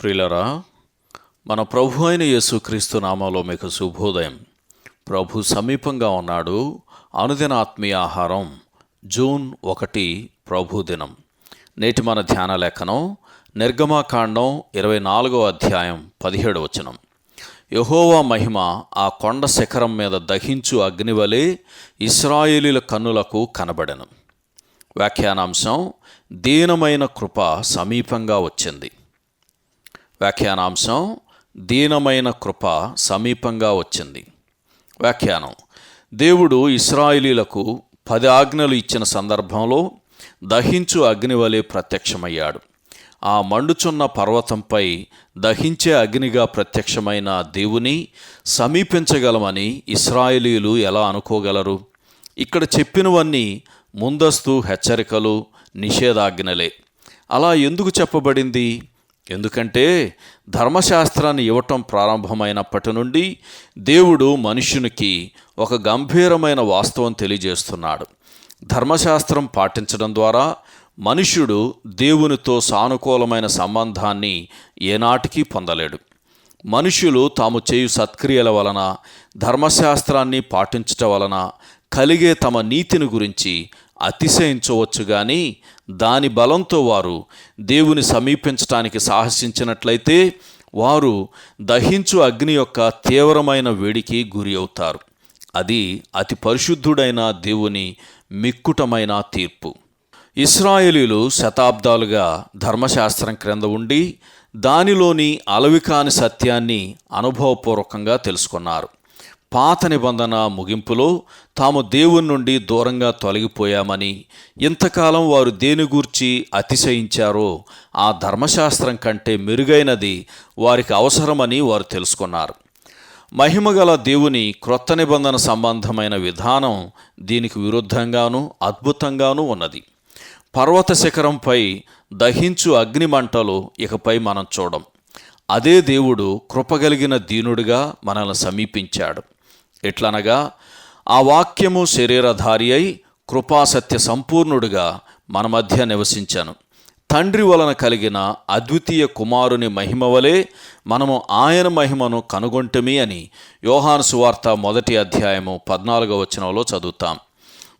ప్రియులరా మన ప్రభు అయిన యేసుక్రీస్తు నామంలో మీకు శుభోదయం. ప్రభు సమీపంగా ఉన్నాడు. అనుదిన ఆత్మీయ ఆహారం జూన్ ఒకటి ప్రభు దినం. నేటి మన ధ్యాన లేఖనం నిర్గమాకాండం ఇరవై నాలుగో అధ్యాయం పదిహేడు వచనం. యహోవా మహిమ ఆ కొండ శిఖరం మీద దహించు అగ్నివలే ఇస్రాయేలీల కన్నులకు కనబడెను. వ్యాఖ్యానాంశం దీనమైన కృప సమీపంగా వచ్చింది. వ్యాఖ్యానాంశం దీనమైన కృప సమీపంగా వచ్చింది. వ్యాఖ్యానం. దేవుడు ఇస్రాయిలీలకు పది ఆజ్ఞలు ఇచ్చిన సందర్భంలో దహించు అగ్ని వలె ప్రత్యక్షమయ్యాడు. ఆ మండుచున్న పర్వతంపై దహించే అగ్నిగా ప్రత్యక్షమైన దేవుని సమీపించగలమని ఇస్రాయేలీలు ఎలా అనుకోగలరు? ఇక్కడ చెప్పినవన్నీ ముందస్తు హెచ్చరికలు నిషేధాజ్ఞలే. అలా ఎందుకు చెప్పబడింది? ఎందుకంటే ధర్మశాస్త్రాన్ని ఇవ్వటం ప్రారంభమైనప్పటి నుండి దేవుడు మనుష్యునికి ఒక గంభీరమైన వాస్తవం తెలియజేస్తున్నాడు. ధర్మశాస్త్రం పాటించడం ద్వారా మనుష్యుడు దేవునితో సానుకూలమైన సంబంధాన్ని ఏనాటికి పొందలేడు. మనుష్యులు తాము చేయు సత్క్రియల వలన ధర్మశాస్త్రాన్ని పాటించటం వలన కలిగే తమ నీతిని గురించి అతిశయించవచ్చు కానీ దాని బలంతో వారు దేవుని సమీపించటానికి సాహసించినట్లయితే వారు దహించు అగ్ని యొక్క తీవ్రమైన వేడికి గురి అవుతారు. అది అతి పరిశుద్ధుడైన దేవుని మిక్కుటమైన తీర్పు. ఇస్రాయేలీలు శతాబ్దాలుగా ధర్మశాస్త్రం క్రింద ఉండి దానిలోని అలవికాని సత్యాన్ని అనుభవపూర్వకంగా తెలుసుకున్నారు. పాత నిబంధన ముగింపులో తాము దేవుని నుండి దూరంగా తొలగిపోయామని ఇంతకాలం వారు దేని గూర్చి అతిశయించారో ఆ ధర్మశాస్త్రం కంటే మెరుగైనది వారికి అవసరమని వారు తెలుసుకున్నారు. మహిమగల దేవుని క్రొత్త నిబంధన సంబంధమైన విధానం దీనికి విరుద్ధంగానూ అద్భుతంగానూ ఉన్నది. పర్వత శిఖరంపై దహించు అగ్నిమంటలు ఇకపై మనం చూడం. అదే దేవుడు కృపగలిగిన దీనుడిగా మనల్ని సమీపించాడు. ఎట్లనగా ఆ వాక్యము శరీరధారి అయి కృపాసత్య సంపూర్ణుడుగా మన మధ్య నివసించాను. తండ్రి వలన కలిగిన అద్వితీయ కుమారుని మహిమ వలె మనము ఆయన మహిమను కనుగొంటమి అని యోహాను సువార్త మొదటి అధ్యాయము పద్నాలుగో వచనంలో చదువుతాం.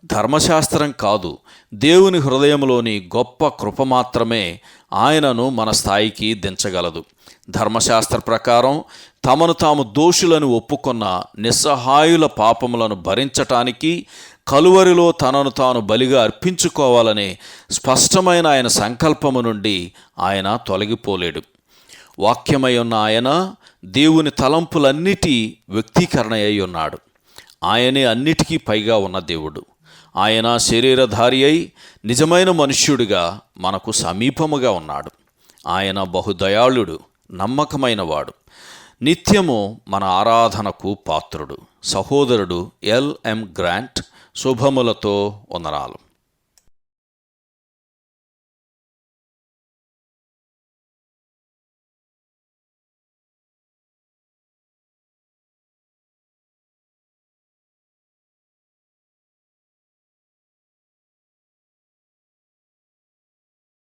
ధర్మశాస్త్రం కాదు దేవుని హృదయంలోని గొప్ప కృప మాత్రమే ఆయనను మన స్థాయికి దించగలదు. ధర్మశాస్త్ర ప్రకారం తమను తాము దోషులను ఒప్పుకున్న నిస్సహాయుల పాపములను భరించటానికి కలువరిలో తనను తాను బలిగా అర్పించుకోవాలనే స్పష్టమైన ఆయన సంకల్పము నుండి ఆయన తొలగిపోలేడు. వాక్యమై ఉన్న ఆయన దేవుని తలంపులన్నిటి వ్యక్తీకరణ అయి ఉన్నాడు. ఆయనే అన్నిటికీ పైగా ఉన్న దేవుడు. ఆయన శరీరధారి అయి నిజమైన మనుష్యుడిగా మనకు సమీపముగా ఉన్నాడు. ఆయన బహుదయాళుడు నమ్మకమైనవాడు. నిత్యము మన ఆరాధనకు పాత్రుడు సహోదరుడు ఎల్ఎం గ్రాంట్ శుభములతో వందనాలు